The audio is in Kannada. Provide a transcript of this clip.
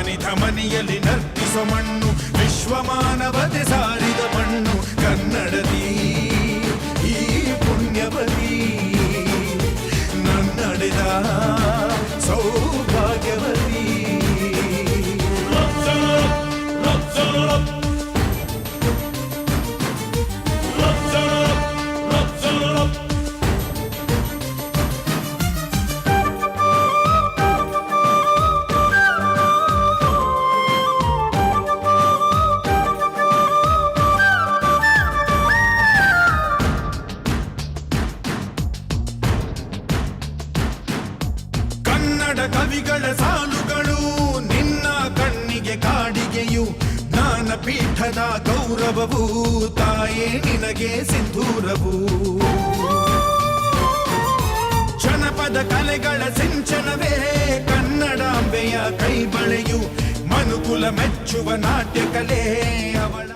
ಧಮನಿ ಧಮನಿಯಲ್ಲಿ ನರ್ತಿಸೋ ಮಣ್ಣು ವಿಶ್ವಮಾನವತೆ ಸಾರಿದ ಮಣ್ಣು ಕನ್ನಡದಿ ಈ ಪುಣ್ಯವತಿ ನನ್ನಡೆದ ಕವಿಗಳ ಸಾಲುಗಳು. ನಿನ್ನ ಕಣ್ಣಿಗೆ ಕಾಡಿಗೆಯು ಜ್ಞಾನಪೀಠದ ಗೌರವವು. ತಾಯೇ, ನಿನಗೆ ಸಿಂಧೂರವು. ಜನಪದ ಕಲೆಗಳ ಸಿಂಚನವೇ. ಕನ್ನಡಾಂಬೆಯ ಕೈಬಳೆಯು ಮನುಕುಲ ಮೆಚ್ಚುವ ನಾಟ್ಯ ಕಲೆ. ಅವಳ